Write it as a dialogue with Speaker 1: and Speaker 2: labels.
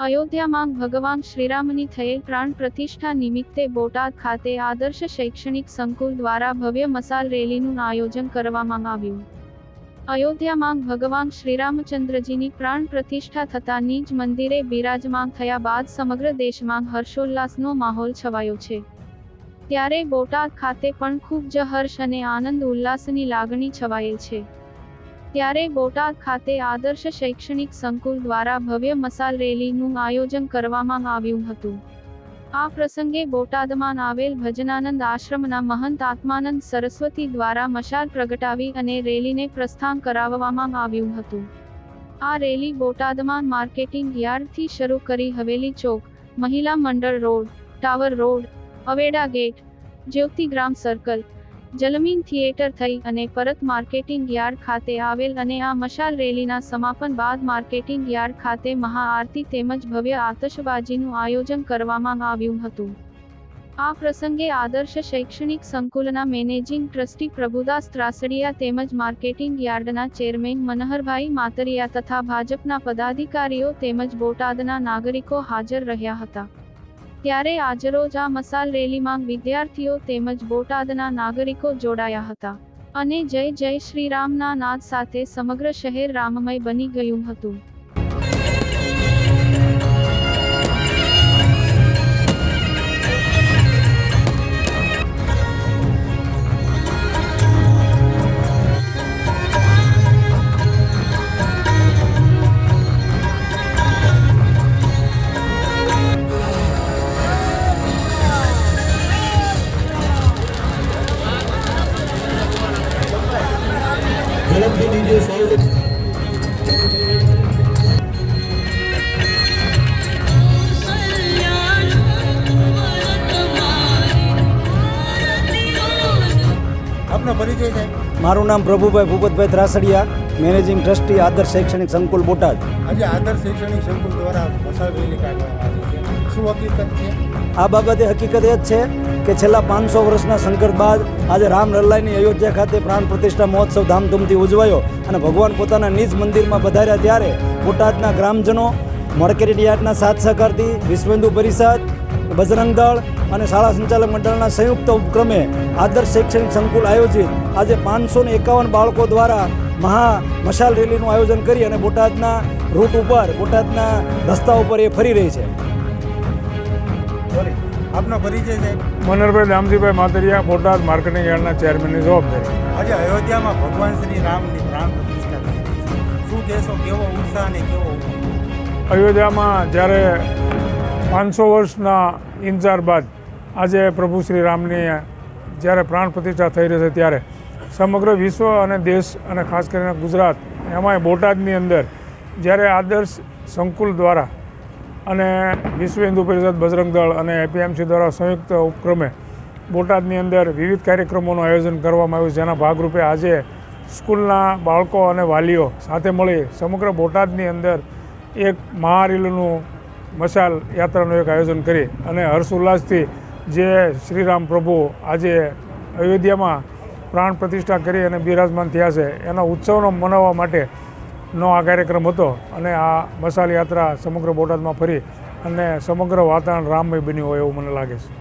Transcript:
Speaker 1: અયોધ્યામાં ભગવાન શ્રીરામની થયેલ પ્રાણ પ્રતિષ્ઠા નિમિત્તે બોટાદ ખાતે આદર્શ શૈક્ષણિક સંકુલ દ્વારા ભવ્ય મસાલ રેલીનું આયોજન કરવામાં આવ્યું. અયોધ્યામાં ભગવાન શ્રીરામચંદ્રજીની પ્રાણ પ્રતિષ્ઠા થતાં નિજ મંદિરે બિરાજમાન થયા બાદ સમગ્ર દેશમાં હર્ષોલ્લાસનો માહોલ છવાયો છે. ત્યારે બોટાદ ખાતે પણ ખૂબ જ હર્ષ અને આનંદ ઉલ્લાસની લાગણી છવાયેલ છે. ત્યારે બોટાદ ખાતે આદર્શ શૈક્ષણિક સંકુલ દ્વારા ભવ્ય મસાલ રેલીનું આયોજન કરવામાં આવ્યું હતું. આ પ્રસંગે બોટાદમાં આવેલ ભજનાનંદ આશ્રમના મહંત આત્માનંદ સરસ્વતી દ્વારા મશાલ પ્રગટાવી અને રેલીને પ્રસ્થાન કરાવવામાં આવ્યું હતું. આ રેલી બોટાદમાં માર્કેટિંગ યાર્ડથી શરૂ કરી Haveli Chowk, Mahila Mandal road, tower road, Aveda gate Jyotigram circle Jalmin theatre થઈ અને પરત માર્કેટિંગ યાર્ડ ખાતે આવેલ અને આ મશાલ રેલીના સમાપન બાદ માર્કેટિંગ યાર્ડ ખાતે મહાઆરતી તેમજ ભવ્ય આતશબાજીનું આયોજન કરવામાં આવ્યું હતું. આ પ્રસંગે આદર્શ શૈક્ષણિક સંકુલના મેનેજિંગ ટ્રસ્ટી પ્રભુદાસ ત્રાસડિયા તેમજ માર્કેટિંગ યાર્ડના ચેરમેન મનહરભાઈ માતરિયા તથા ભાજપના પદાધિકારીઓ તેમજ બોટાદના નાગરિકો હાજર રહ્યા હતા. ત્યારે આજરોજ આ મસાલ રેલીમાં વિદ્યાર્થીઓ તેમજ બોટાદના નાગરિકો જોડાયા હતા. અને જય જય શ્રીરામના નાદ સાથે સમગ્ર શહેર રામમય બની ગયું હતું.
Speaker 2: આપનો પરિચય સાહેબ
Speaker 3: મારું નામ પ્રભુભાઈ ભૂપતભાઈ ત્રાસડિયા મેનેજિંગ ટ્રસ્ટી આદર્શ શૈક્ષણિક સંકુલ બોટાદ.
Speaker 2: આજે આદર્શ શૈક્ષણિક સંકુલ દ્વારા મસાલ રેલી કાઢવામાં આવી છે. શું હકીકત છે?
Speaker 3: આ બાબતે હકીકત એ જ છે કે છેલ્લા પાંચસો વર્ષના સંકટ બાદ આજે રામ લલ્લાઈની અયોધ્યા ખાતે પ્રાણ પ્રતિષ્ઠા મહોત્સવ ધામધૂમથી ઉજવાયો અને ભગવાન પોતાના નિજ મંદિરમાં પધાર્યા ત્યારે બોટાદના ગ્રામજનો યાર્ડના સાથ સહકારથી વિશ્વેન્દુ પરિષદ, બજરંગ દળ અને શાળા સંચાલક મંડળના સંયુક્ત ઉપક્રમે આદર્શ શૈક્ષણિક સંકુલ આયોજિત આજે પાંચસો એકાવન બાળકો દ્વારા મહા મશાલ રેલીનું આયોજન કરી અને બોટાદના રૂટ ઉપર, બોટાદના રસ્તા ઉપર એ ફરી રહી છે.
Speaker 2: આપનો પરિચય સાહેબ
Speaker 4: મનરભાઈ દામજીભાઈ માતરિયા બોટાદ માર્કેટિંગ યાર્ડના ચેરમેનની જવાબદારી
Speaker 2: આજે અયોધ્યામાં ભગવાન શ્રી રામની પ્રાણ પ્રતિષ્ઠા થઈ શું કહેશો કેવો ઉત્સાહ અને કેવો
Speaker 4: અયોધ્યામાં જ્યારે પાંચસો વર્ષના ઇંતજાર બાદ આજે પ્રભુ શ્રી રામની જ્યારે પ્રાણ પ્રતિષ્ઠા થઈ રહી છે ત્યારે સમગ્ર વિશ્વ અને દેશ અને ખાસ કરીને ગુજરાત એમાંય બોટાદની અંદર જ્યારે આદર્શ સંકુલ દ્વારા અને વિશ્વ હિન્દુ પરિષદ બજરંગ દળ અને એપીએમસી દ્વારા સંયુક્ત ઉપક્રમે બોટાદની અંદર વિવિધ કાર્યક્રમોનું આયોજન કરવામાં આવ્યું જેના ભાગરૂપે આજે સ્કૂલના બાળકો અને વાલીઓ સાથે મળી સમગ્ર બોટાદની અંદર એક મહારેલીનું મશાલ યાત્રાનું એક આયોજન કરી અને હર્ષ ઉલ્લાસથી જે શ્રીરામ પ્રભુ આજે અયોધ્યામાં પ્રાણ પ્રતિષ્ઠા કરી અને બિરાજમાન થયા છે. એના ઉત્સવનો મનાવવા માટે નો આ કાર્યક્રમ હતો અને આ મસાલ યાત્રા સમગ્ર બોટાદમાં ફરી અને સમગ્ર વાતાવરણ રામમય બન્યું હોય એવું મને લાગે છે.